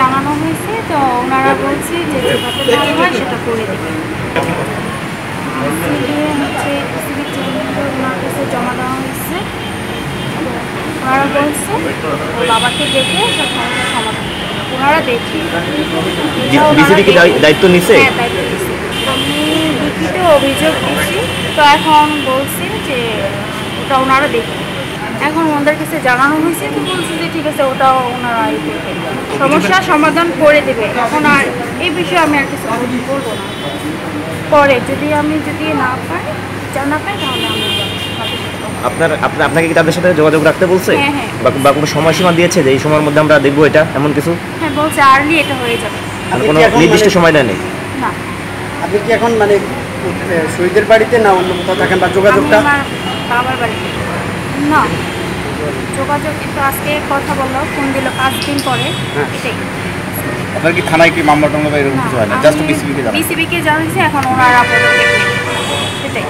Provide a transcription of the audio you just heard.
জানানো হয়েছে তো ওনারা বলছে যে যেভাবে ভালো হয় সেটা করে দেবে। হচ্ছে ওনার কাছে জমা দেওয়া হয়েছে। ওনারা বলছে বাবাকে দেখে সব সমস্যার সমাধান ওনারা দেখে। দায়িত্ব নিছে? হ্যাঁ দায়িত্ব নিছে। আমি লিখিত অভিযোগ দিচ্ছি তো এখন বলছি যে ওটা ওনারা দেখে। এখন ওনাদের কাছে জানানো হয়েছে তো বলছি যে ঠিক আছে ওটা ওনারা ই করবে। সমস্যার সমাধান করে দেবে। এখন আর এই বিষয়ে আমি আর কিছু বলব না। পরে যদি আমি যদি না পাই যা না পাই তাহলে আমি। আপনার আপনাকে কি তাদের সাথে যোগাযোগ রাখতে বলছে? হ্যাঁ, হ্যাঁ। বা বা কোনো সময়সীমা দিয়েছে যে এই সময়ের মধ্যে আমরা দেখব এটা এমন কিছু? হ্যাঁ বলছে আর্লি এটা হয়ে যাবে। কোনো নির্দিষ্ট সময় দেয়নি? না। আপনি কি এখন মানে শহীদের বাড়িতে না অন্য কোথাও থাকেন বা যোগাযোগটা? বাবার বাড়িতে। না। যোগাযোগ একটু আজকে কথা বলল ফোন দিল পাঁচ দিন পরে। হ্যাঁ। এটাই। আপনার কি থানায় কি মামলা টামলা বা এরকম কিছু হয় না? জাস্ট বিসিবিকে জানান। বিসিবিকে জানিয়েছি এখন ওনারা নেবে। সেটাই